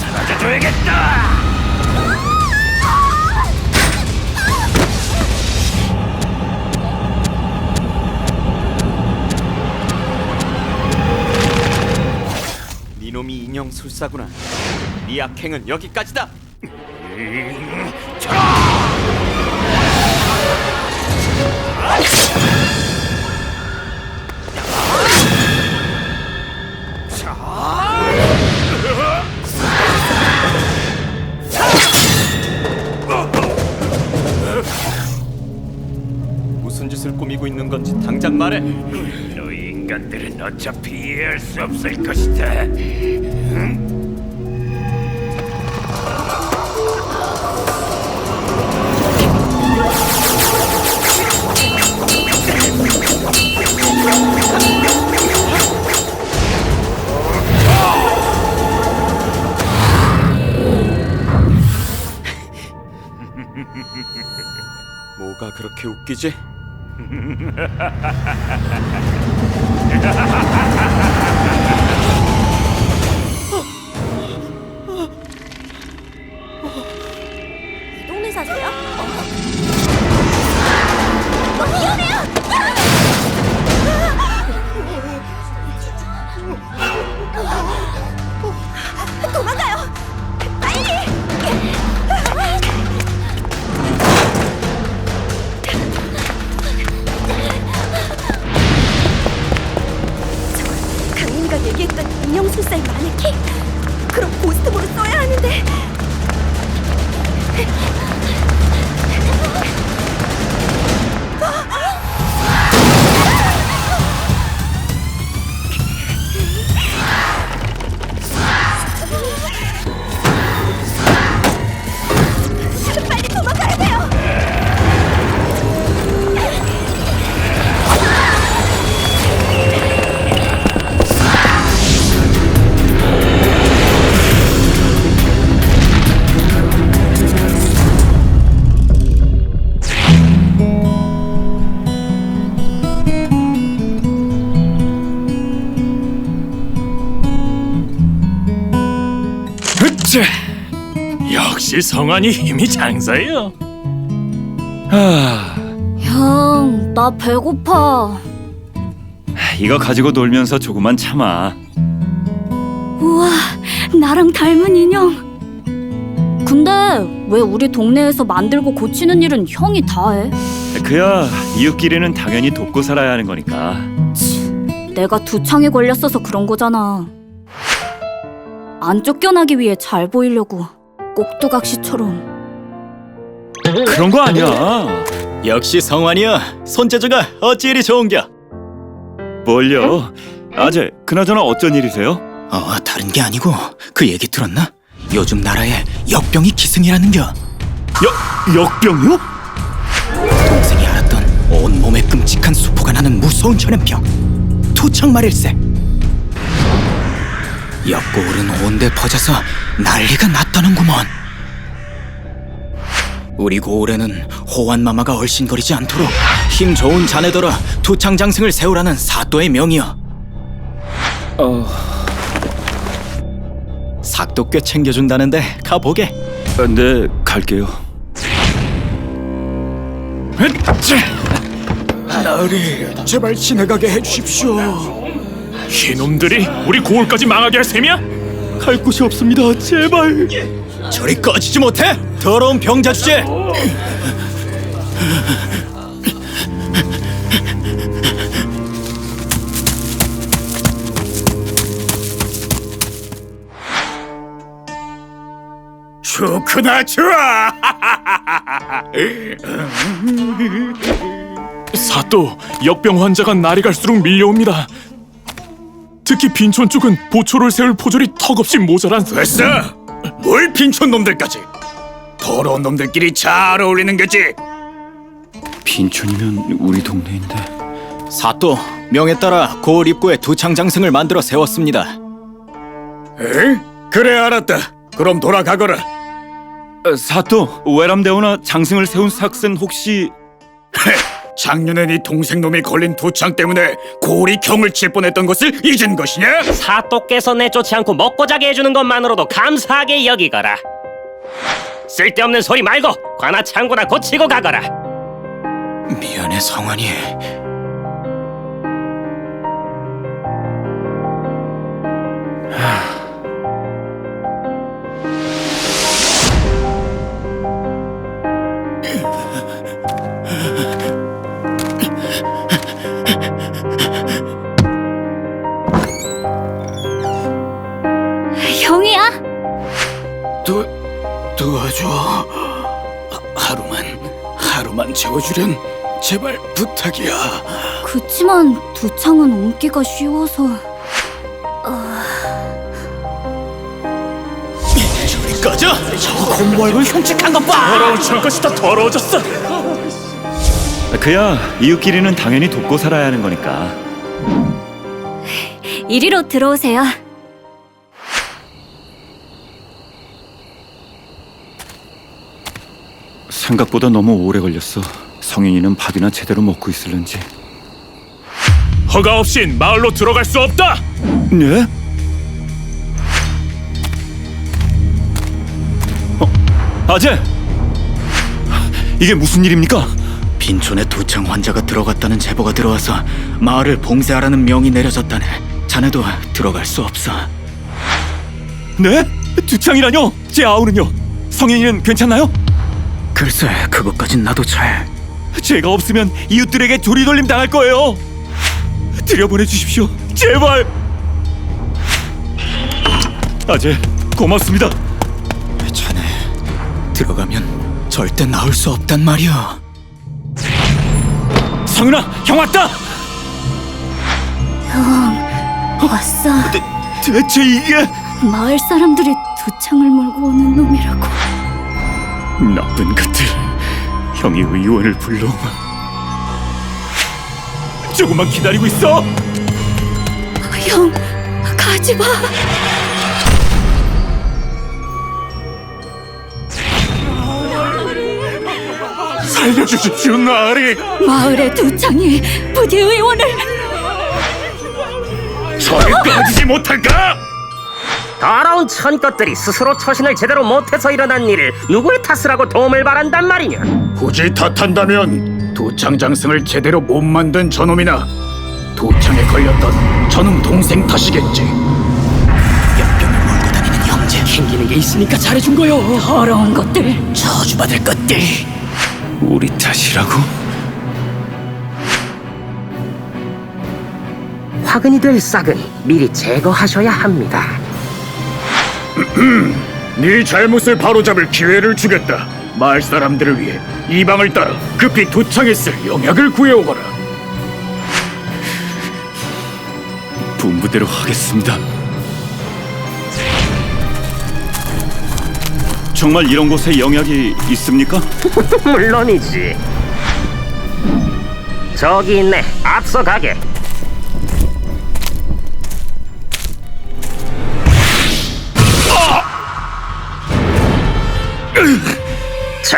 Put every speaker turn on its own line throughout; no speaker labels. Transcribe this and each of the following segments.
사라져줘야겠다.
니놈이 인형 술사구나. 네 악행은 여기까지다. 무슨 짓을 꾸미고 있는 건지 당장 말해.
너희 인간들은 어차피 이해할 수 없을 것이다.
뭐가 그렇게 웃기지?
이 동네 사세요? 어,
으쌰! 역시 성환이 힘이 장사예요.
아,
형, 나 배고파.
이거 가지고 놀면서 조금만 참아.
우와, 나랑 닮은 인형. 근데 왜 우리 동네에서 만들고 고치는 일은 형이 다 해?
그야 이웃끼리는 당연히 돕고 살아야 하는 거니까.
내가 두창에 걸렸어서 그런 거잖아. 안 쫓겨나기 위해 잘 보이려고 꼭두각시처럼.
그런 거 아니야.
역시 성환이야 손재주가 어찌 이리 좋은겨
뭘요? 아재, 그나저나 어쩐 일이세요?
어 다른 게 아니고 그 얘기 들었나? 요즘 나라에 역병이 기승이라는겨
역 역병이요?
동생이 알았던 온몸에 끔찍한 수포가 나는 무서운 전염병 토착 말일세 역고울은 온데 퍼져서 난리가 났다는구먼. 우리 고을에는 호환마마가 얼씬거리지 않도록 힘 좋은 자네더러 토창장승을 세우라는 사또의 명이여.
어,
삭도 꽤 챙겨준다는데 가보게.
네, 갈게요.
나으리 제발 지나가게 해주십시오
이놈들이 우리 고을까지 망하게 할 셈이야?
갈 곳이 없습니다 제발 저리 꺼지지 못해 더러운 병자 주제
좋구나 좋아. 사또 역병 환자가 날이 갈수록 밀려옵니다. 특히 빈촌 쪽은 보초를 세울 포졸이 턱없이 모자란 됐어. 뭘 빈촌 놈들까지? 더러운 놈들끼리 잘 어울리는 거지.
빈촌이면 우리 동네인데.
사또 명에 따라 고을 입구에 두 창장승을 만들어 세웠습니다
에? 그래 알았다. 그럼 돌아가거라.
어, 사또, 외람되오나 장승을 세운 삭슨 혹시
작년에 네 동생 놈이 걸린 두창 때문에 고리 경을 칠 뻔했던 것을 잊은 것이냐?
사또께서 내쫓지 않고 먹고 자게 해주는 것만으로도 감사하게 여기거라. 쓸데없는 소리 말고 관아 창고나 고치고 가거라.
미안해 성환이. 하루만 재워주렴. 제발 부탁이야.
그치만 두 창은 옮기가 쉬워서
저리 꺼져. 저 공부얼굴 흉측한 것 봐.
더러운 철것이 더 더러워졌어.
그야 이웃끼리는 당연히 돕고 살아야 하는 거니까.
이리로 들어오세요.
생각보다 너무 오래 걸렸어. 성인이는 밥이나 제대로 먹고 있을는지.
허가 없인 마을로 들어갈 수 없다.
네? 어, 아재! 이게 무슨 일입니까?
빈촌에 두창 환자가 들어갔다는 제보가 들어와서 마을을 봉쇄하라는 명이 내려졌다네. 자네도 들어갈 수 없어.
네? 두창이라뇨? 제 아우는요? 성인이는 괜찮나요?
글쎄, 그것까진 나도 잘.
제가 없으면 이웃들에게 조리돌림 당할 거예요. 들여보내 주십시오. 제발. 아재, 고맙습니다.
자네 들어가면 절대 나올 수 없단 말이야.
성윤아, 형 왔다.
왔어.
대, 대체 이게
마을 사람들이 두창을 몰고 오는 놈이라고.
나쁜 것들. 형이 의원을 불러. 조금만 기다리고 있어.
형, 가지 마.
살려주십시오, 나으리.
마을의 두 창이 부디 의원을
저리 꺼지지 못할까?
더러운 천것들이 스스로 처신을 제대로 못해서 일어난 일을 누구의 탓을 하고 도움을 바란단 말이냐?
굳이 탓한다면 도창장승을 제대로 못 만든 저놈이나 도창에 걸렸던 저놈 동생 탓이겠지.
연병을 몰고 다니는 형제.
챙기는 게 있으니까 잘해준 거요.
더러운 것들.
저주받을 것들.
우리 탓이라고?
화근이 될 싹은 미리 제거하셔야 합니다.
네 잘못을 바로잡을 기회를 주겠다. 마을 사람들을 위해 이방을 따라 급히 쓸 영약을 구해오거라.
분부대로 하겠습니다. 정말 이런 곳에 영약이 있습니까?
물론이지. 저기 있네. 앞서 가게.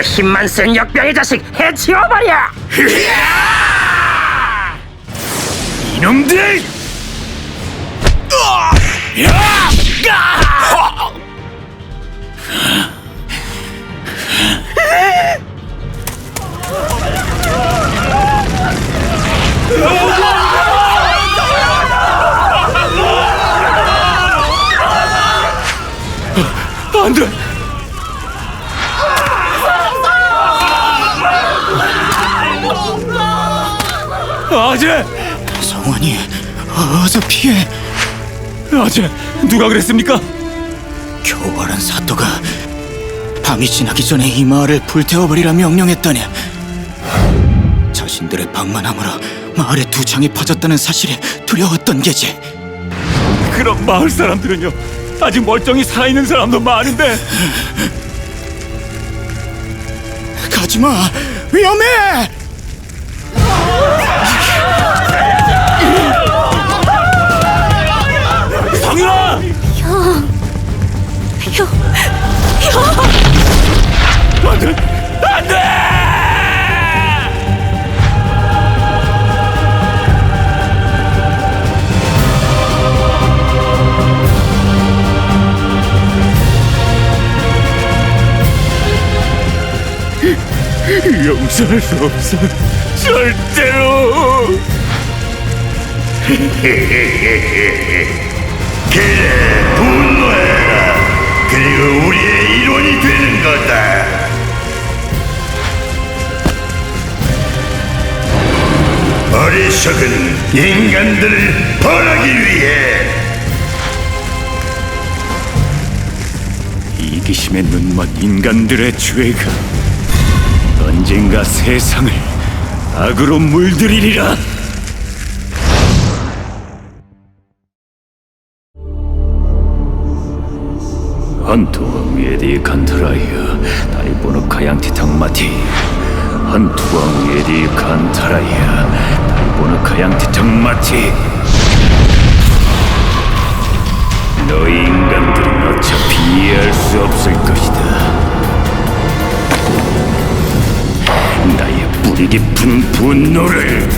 저 힘만 센 역병의 자식 해치워버려!
이놈들!
안
성환이 어서 피해.
아재! 누가 그랬습니까?
교활한 사또가 밤이 지나기 전에 이 마을을 불태워버리라 명령했다니. 자신들의 방만함으로 마을에 두 창이 퍼졌다는 사실이 두려웠던 게지.
그럼 마을 사람들은요? 아직 멀쩡히 살아있는 사람도 많은데
가지마, 위험해.
혀, 혀!
안 돼! 안 돼!
용서할 수 없어. 절대로!
그래, 분노해! 어리석은 인간들을 벌하기 위해
이기심에 눈먼 인간들의 죄가 언젠가 세상을 악으로 물들이리라. 한투왕 웨디 칸타라이어 다이보노 카양티탕 마티 한투왕 웨디 칸타라이어 카양티탕 마티 너희 인간들은 어차피 이해할 수 없을 것이다. 나의 뿌리 깊은 분노를